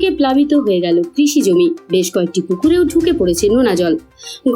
ঢুকে প্লাবিত হয়ে গেল কৃষি জমি। বেশ কয়েকটি পুকুরেও ঢুকে পড়েছে নোনা জল।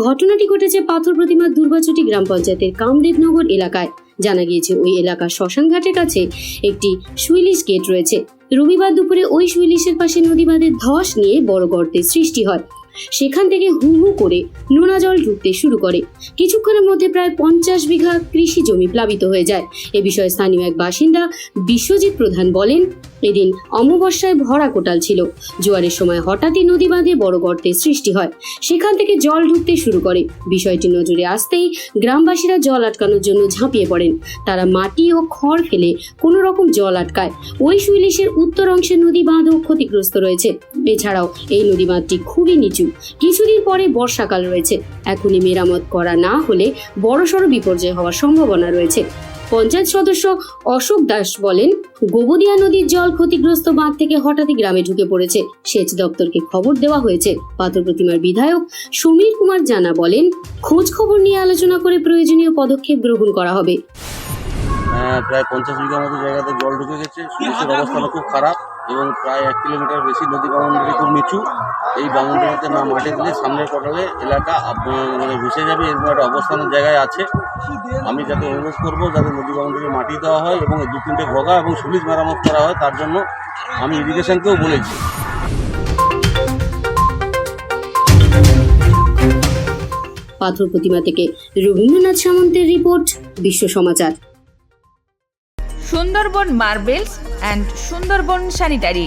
ঘটনাটি ঘটেছে পাথর প্রতিমা দুর্বাচটি গ্রাম পঞ্চায়েতের কামদেবনগর এলাকায়। জানা গিয়েছে, ওই এলাকার শ্মশান ঘাটের কাছে একটি সুইলিশ গেট রয়েছে। রবিবার দুপুরে ওই সুইলিশের পাশে নদী বাঁধে ধস নিয়ে বড় গর্তের সৃষ্টি হয়। সেখান থেকে হু হু করে নোনা জল ঢুকতে শুরু করে। কিছুক্ষণের মধ্যে প্রায় পঞ্চাশ বিঘা কৃষি জমি প্লাবিত হয়ে যায়। এ বিষয়ে স্থানীয় এক বাসিন্দা বিশ্বজিৎ প্রধান বলেন, এদিন অমাবস্যায় ভরা কোটাল ছিল। জোয়ারের সময় হঠাৎই নদী বাঁধে বড় গর্তের সৃষ্টি হয়। সেখান থেকে জল ঢুকতে শুরু করে। বিষয়টি নজরে আসতেই গ্রামবাসীরা জল আটকানোর জন্য ঝাঁপিয়ে পড়েন। তারা মাটি ও খড় ফেলে কোনো রকম জল আটকায়। ওই সুইলিশের উত্তর অংশের নদী বাঁধও ক্ষতিগ্রস্ত রয়েছে। এছাড়াও এই নদী বাঁধটি খুবই নিচু। কিছুদিন পরে বর্ষাকাল রয়েছে। এখনই মেরামত করা না হলে বড়সড় বিপর্যয় হওয়ার সম্ভাবনা রয়েছে। পঞ্চায়েত সদস্য অশোক দাস বলেন গোবদিয়া নদীর জল ক্ষতিগ্রস্ত বাঁধ থেকে হঠাৎই গ্রামে ঢুকে পড়েছে। সেচ দপ্তরকে খবর দেওয়া হয়েছে। পাথর প্রতিমার বিধায়ক সমীর কুমার জানা বলেন খোঁজ খবর নিয়ে আলোচনা করে প্রয়োজনীয় পদক্ষেপ গ্রহণ করা হবে। প্রায় পঞ্চাশ বিঘা মতো জায়গাতে জল ঢুকে গেছে। অবস্থাটা খুব খারাপ এবং প্রায় এক কিলোমিটার বেশি নদী বাউন্ডারি খুব নিচু। এই বাউন্ডারিতে না মাটি দিলে সামনের কটালে এলাকা মানে ভেসে যাবে এরকম একটা অবস্থানের জায়গায় আছে। আমি যাতে অনুরোধ করব যাতে নদী বাউন্ডারি মাটি দেওয়া হয় এবং দু তিনটে ভগা এবং সুলিশ মেরামত করা হয় তার জন্য আমি ইরিগেশনকেও বলেছি। পাথর প্রতিমা থেকে রবীন্দ্রনাথ সামন্তের রিপোর্ট বিশ্ব সমাচার। Sundarban marbles and Sundarban sanitary.